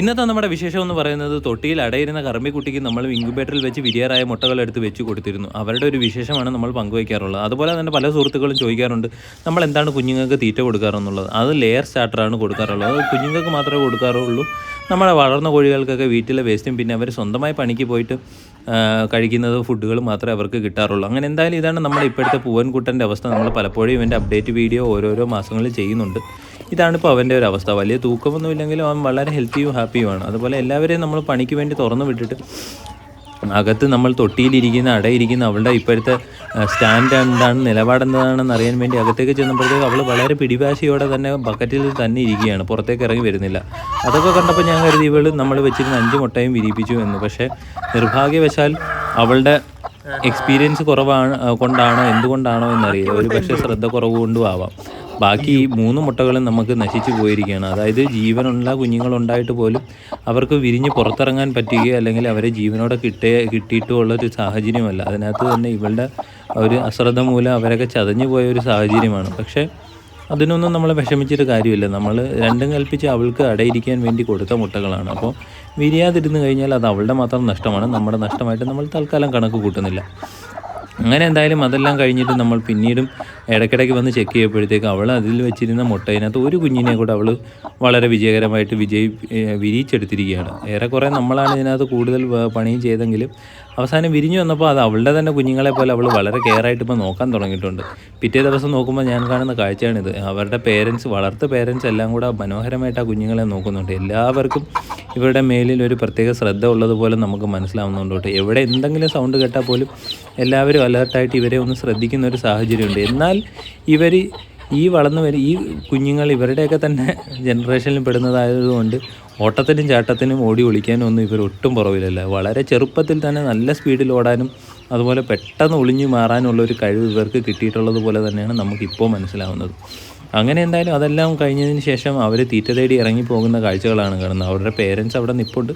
ഇന്നത്തെ നമ്മുടെ വിശേഷം എന്ന് പറയുന്നത് തൊട്ടിയിൽ അടയിരുന്ന കറമ്മിക്കുട്ടിക്ക് നമ്മൾ ഇൻക്യുബേറ്ററിൽ വെച്ച് വിരിയാറായ മുട്ടകൾ എടുത്ത് വെച്ച് കൊടുത്തിരുന്നു. അവരുടെ ഒരു വിശേഷമാണ് നമ്മൾ പങ്കുവയ്ക്കാറുള്ളത് അതുപോലെ തന്നെ പല സുഹൃത്തുക്കളും ചോദിക്കാറുണ്ട് നമ്മൾ എന്താണ് കുഞ്ഞുങ്ങൾക്ക് തീറ്റ കൊടുക്കാറെന്നുള്ളത്? അത് ലെയർ സ്റ്റാർട്ടറാണ് കൊടുക്കാറുള്ളത്. അത് കുഞ്ഞുങ്ങൾക്ക് മാത്രമേ കൊടുക്കാറുള്ളൂ. നമ്മുടെ വളർന്ന കോഴികൾക്കൊക്കെ വീട്ടിലെ വേസ്റ്റും പിന്നെ അവർ സ്വന്തമായി പണിക്ക് പോയിട്ട് കഴിക്കുന്നത് ഫുഡുകൾ മാത്രമേ അവർക്ക് കിട്ടാറുള്ളൂ. അങ്ങനെ എന്തായാലും ഇതാണ് നമ്മുടെ ഇപ്പോഴത്തെ പൂവൻകുട്ടന്റെ അവസ്ഥ. നമ്മൾ പലപ്പോഴും ഇവന്റെ അപ്ഡേറ്റ് വീഡിയോ ഓരോരോ മാസങ്ങളിൽ ചെയ്യുന്നുണ്ട്. ഇതാണിപ്പോൾ അവന്റെ ഒരു അവസ്ഥ. വലിയ തൂക്കമൊന്നും ഇല്ലെങ്കിലും അവൻ വളരെ ഹെൽത്തിയും ഹാപ്പിയുമാണ് അതുപോലെ എല്ലാവരെയും നമ്മൾ പണിക്ക് വേണ്ടി തുറന്നു വിട്ടിട്ട് അകത്ത് നമ്മൾ തൊട്ടിയിലിരിക്കുന്ന അടയിരിക്കുന്ന അവളുടെ ഇപ്പോഴത്തെ സ്റ്റാൻഡ് എന്താണ് നിലപാടെന്താണെന്ന് അറിയാൻ വേണ്ടി അകത്തേക്ക് ചെന്നപ്പോഴത്തേക്ക് അവൾ വളരെ പിടിവാശിയോടെ തന്നെ ബക്കറ്റിൽ തന്നെ ഇരിക്കുകയാണ്. പുറത്തേക്ക് ഇറങ്ങി വരുന്നില്ല. അതൊക്കെ കണ്ടപ്പോൾ ഞാൻ കരുതി ഇവൾ നമ്മൾ വെച്ചിരുന്ന അഞ്ച് മുട്ടയും വിരിപ്പിച്ചു എന്ന്. പക്ഷേ നിർഭാഗ്യവശാൽ അവളുടെ എക്സ്പീരിയൻസ് കുറവാണ് കൊണ്ടാണോ എന്തുകൊണ്ടാണോ എന്നറിയില്ല. ഒരു പക്ഷേ ശ്രദ്ധ കുറവ് കൊണ്ടും ആവാം. ബാക്കി മൂന്ന് മുട്ടകളും നമുക്ക് നശിച്ചു പോയിരിക്കുകയാണ്. അതായത് ജീവനുള്ള കുഞ്ഞുങ്ങളുണ്ടായിട്ട് പോലും അവർക്ക് വിരിഞ്ഞ് പുറത്തിറങ്ങാൻ പറ്റുകയോ അല്ലെങ്കിൽ അവരെ ജീവനോടെ കിട്ടിയ കിട്ടിയിട്ടുള്ള ഒരു സാഹചര്യമല്ല. അതിനകത്ത് തന്നെ ഇവളുടെ ഒരു അശ്രദ്ധ മൂലം അവരൊക്കെ ചതഞ്ഞു പോയ ഒരു സാഹചര്യമാണ്. പക്ഷേ അതിനൊന്നും നമ്മൾ വിഷമിച്ചിട്ട് കാര്യമില്ല. നമ്മൾ രണ്ടും കൽപ്പിച്ച് അവൾക്ക് അടയിരിക്കാൻ വേണ്ടി കൊടുത്ത മുട്ടകളാണ്. അപ്പോൾ വിരിയാതിരുന്ന് കഴിഞ്ഞാൽ അത് അവളുടെ മാത്രം നഷ്ടമാണ്. നമ്മുടെ നഷ്ടമായിട്ട് നമ്മൾ തൽക്കാലം കണക്ക് കൂട്ടുന്നില്ല. അങ്ങനെ എന്തായാലും അതെല്ലാം കഴിഞ്ഞിട്ട് നമ്മൾ പിന്നീടും ഇടയ്ക്കിടയ്ക്ക് വന്ന് ചെക്ക് ചെയ്യപ്പോഴത്തേക്ക് അവൾ അതിൽ വെച്ചിരുന്ന മുട്ടയിനകത്ത് ഒരു കുഞ്ഞിനെ കൂടെ അവൾ വളരെ വിജയകരമായിട്ട് വിജയി വിരിയിച്ചെടുത്തിരിക്കുകയാണ്. ഏറെക്കുറെ നമ്മളാണ് ഇതിനകത്ത് കൂടുതൽ പണിയും ചെയ്തെങ്കിലും അവസാനം വിരിഞ്ഞു വന്നപ്പോൾ അത് അവളുടെ തന്നെ കുഞ്ഞുങ്ങളെ പോലെ അവൾ വളരെ കെയർ ആയിട്ട് ഇപ്പോൾ നോക്കാൻ തുടങ്ങിയിട്ടുണ്ട്. പിറ്റേ ദിവസം നോക്കുമ്പോൾ ഞാൻ കാണുന്ന കാഴ്ചയാണിത്. അവരുടെ പേരൻസ് വളർത്ത പേരൻസ് എല്ലാം കൂടെ മനോഹരമായിട്ട് ആ കുഞ്ഞുങ്ങളെ നോക്കുന്നുണ്ട്. എല്ലാവർക്കും ഇവരുടെ മേലിൽ ഒരു പ്രത്യേക ശ്രദ്ധ ഉള്ളതുപോലെ നമുക്ക് മനസ്സിലാവുന്നുണ്ട് എവിടെ എന്തെങ്കിലും സൗണ്ട് കേട്ടാൽ പോലും എല്ലാവരും അലേർട്ടായിട്ട് ഇവരെ ഒന്ന് ശ്രദ്ധിക്കുന്ന ഒരു സാഹചര്യമുണ്ട്. എന്നാൽ ഇവർ ഈ വളർന്നു വരും ഈ കുഞ്ഞുങ്ങൾ ഇവരുടെയൊക്കെ തന്നെ ജനറേഷനിൽ പെടുന്നതായതുകൊണ്ട് ഓട്ടത്തിനും ചാട്ടത്തിനും ഓടി ഒളിക്കാനും ഒന്നും ഇവർ ഒട്ടും പുറവിലല്ല. വളരെ ചെറുപ്പത്തിൽ തന്നെ നല്ല സ്പീഡിൽ ഓടാനും അതുപോലെ പെട്ടെന്ന് ഒളിഞ്ഞു മാറാനുള്ള ഒരു കഴിവ് ഇവർക്ക് കിട്ടിയിട്ടുള്ളത് പോലെ തന്നെയാണ് നമുക്കിപ്പോൾ മനസ്സിലാവുന്നത്. അങ്ങനെ എന്തായാലും അതെല്ലാം കഴിഞ്ഞതിന് ശേഷം അവർ തീറ്റ തേടി ഇറങ്ങി പോകുന്ന കാഴ്ചകളാണ് കാണുന്നത്. അവരുടെ പേരൻസ് അവിടെ നിപ്പുണ്ട്.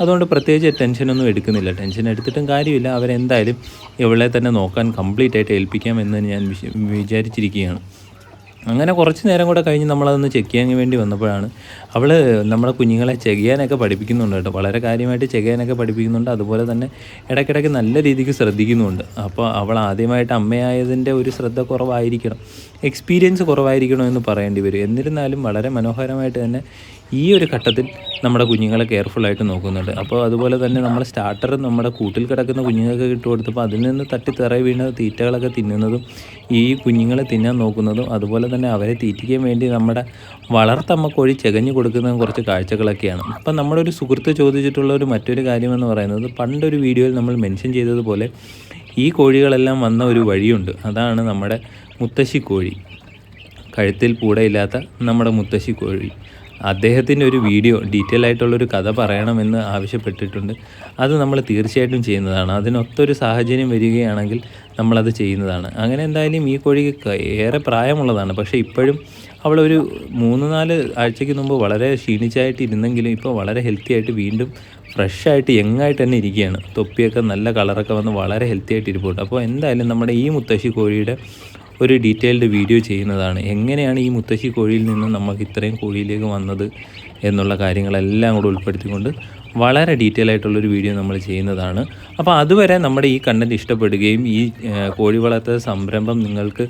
അതുകൊണ്ട് പ്രത്യേകിച്ച് ടെൻഷനൊന്നും എടുക്കുന്നില്ല. ടെൻഷൻ എടുത്തിട്ടും കാര്യമില്ല. അവരെന്തായാലും ഇവളെ തന്നെ നോക്കാൻ കംപ്ലീറ്റ് ആയിട്ട് ഏൽപ്പിക്കാം എന്ന് ഞാൻ വിചാരിച്ചിരിക്കുകയാണ്. അങ്ങനെ കുറച്ച് നേരം കൂടെ കഴിഞ്ഞ് നമ്മളതൊന്ന് ചെക്ക് ചെയ്യാൻ വേണ്ടി വന്നപ്പോഴാണ് അവൾ നമ്മുടെ കുഞ്ഞുങ്ങളെ ചെയ്യാനൊക്കെ പഠിപ്പിക്കുന്നുണ്ട് കേട്ടോ. വളരെ കാര്യമായിട്ട് ചെയ്യാനൊക്കെ പഠിപ്പിക്കുന്നുണ്ട്. അതുപോലെ തന്നെ ഇടയ്ക്കിടയ്ക്ക് നല്ല രീതിക്ക് ശ്രദ്ധിക്കുന്നുണ്ട് അപ്പോൾ അവൾ ആദ്യമായിട്ട് അമ്മയായതിന്റെ ഒരു ശ്രദ്ധ കുറവായിരിക്കണം. എക്സ്പീരിയൻസ് കുറവായിരിക്കണോ എന്ന് പറയേണ്ടി വരും. എന്നിരുന്നാലും വളരെ മനോഹരമായിട്ട് തന്നെ ഈ ഒരു ഘട്ടത്തിൽ നമ്മുടെ കുഞ്ഞുങ്ങളെ കെയർഫുള്ളായിട്ട് നോക്കുന്നുണ്ട്. അപ്പോൾ അതുപോലെ തന്നെ നമ്മൾ സ്റ്റാർട്ടർ നമ്മുടെ കൂട്ടിൽ കിടക്കുന്ന കുഞ്ഞുങ്ങൾക്ക് ഇട്ട് കൊടുത്തപ്പോൾ അതിൽ നിന്ന് തട്ടി തെറ വീണ തീറ്റകളൊക്കെ തിന്നുന്നതും ഈ കുഞ്ഞുങ്ങളെ തിന്നാൻ നോക്കുന്നതും അതുപോലെ തന്നെ അവരെ തീറ്റിക്കാൻ വേണ്ടി നമ്മുടെ വളർത്തമ്മ കോഴി ചെകഞ്ഞു കൊടുക്കുന്ന കുറച്ച് കാഴ്ചകളൊക്കെയാണ്. അപ്പം നമ്മുടെ ഒരു സുഹൃത്ത് ചോദിച്ചിട്ടുള്ള ഒരു മറ്റൊരു കാര്യമെന്ന് പറയുന്നത് പണ്ടൊരു വീഡിയോയിൽ നമ്മൾ മെൻഷൻ ചെയ്തതുപോലെ ഈ കോഴികളെല്ലാം വന്ന ഒരു വഴിയുണ്ട്. അതാണ് നമ്മുടെ മുത്തശ്ശി കോഴി കഴുത്തിൽ പൂടയില്ലാത്ത നമ്മുടെ മുത്തശ്ശി കോഴി അദ്ദേഹത്തിന്റെ ഒരു വീഡിയോ ഡീറ്റെയിൽ ആയിട്ടുള്ളൊരു കഥ പറയണമെന്ന് ആവശ്യപ്പെട്ടിട്ടുണ്ട്. അത് നമ്മൾ തീർച്ചയായിട്ടും ചെയ്യുന്നതാണ്. അതിനൊത്തൊരു സാഹചര്യം വരികയാണെങ്കിൽ നമ്മളത് ചെയ്യുന്നതാണ്. അങ്ങനെ എന്തായാലും ഈ കോഴിക്ക് ക- ഏറെ പ്രായമുള്ളതാണ്. പക്ഷേ ഇപ്പോഴും അവളൊരു മൂന്ന് നാല് ആഴ്ചയ്ക്ക് മുമ്പ് വളരെ ക്ഷീണിച്ചായിട്ട് ഇരുന്നെങ്കിലും ഇപ്പോൾ വളരെ ഹെൽത്തി ആയിട്ട് വീണ്ടും ഫ്രഷായിട്ട് യങ്ങായിട്ട് തന്നെ ഇരിക്കുകയാണ്. തൊപ്പിയൊക്കെ നല്ല കളറൊക്കെ വന്ന് വളരെ ഹെൽത്തി ആയിട്ട് ഇരിപ്പുണ്ട്. അപ്പോൾ എന്തായാലും നമ്മുടെ ഈ മുത്തശ്ശി കോഴിയുടെ ഒരു ഡീറ്റെയിൽഡ് വീഡിയോ ചെയ്യുന്നതാണ്. എങ്ങനെയാണ് ഈ മുത്തശ്ശി കോഴിയിൽ നിന്നും നമുക്ക് ഇത്രയും കോഴിയിലേക്ക് വന്നത് എന്നുള്ള കാര്യങ്ങളെല്ലാം കൂടെ ഉൾപ്പെടുത്തിക്കൊണ്ട് വളരെ ഡീറ്റെയിൽ ആയിട്ടുള്ളൊരു വീഡിയോ നമ്മൾ ചെയ്യുന്നതാണ്. അപ്പോൾ അതുവരെ നമ്മുടെ ഈ കണ്ടന്റ് ഇഷ്ടപ്പെടുകയും ഈ കോഴി വളർത്ത സംരംഭം നിങ്ങൾക്ക്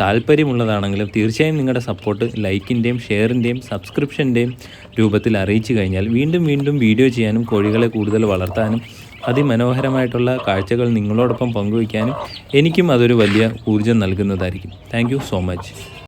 താല്പര്യമുള്ളതാണെങ്കിലും തീർച്ചയായും നിങ്ങളുടെ സപ്പോർട്ട് ലൈക്കിന്റെയും ഷെയറിന്റെയും സബ്സ്ക്രിപ്ഷന്റെയും രൂപത്തിൽ അറിയിച്ചു കഴിഞ്ഞാൽ വീണ്ടും വീണ്ടും വീഡിയോ ചെയ്യാനും കോഴികളെ കൂടുതൽ വളർത്താനും അതിമനോഹരമായിട്ടുള്ള കാഴ്ചകൾ നിങ്ങളോടൊപ്പം പങ്കുവയ്ക്കാനും എനിക്കും അതൊരു വലിയ ഊർജം നൽകുന്നതായിരിക്കും. Thank so much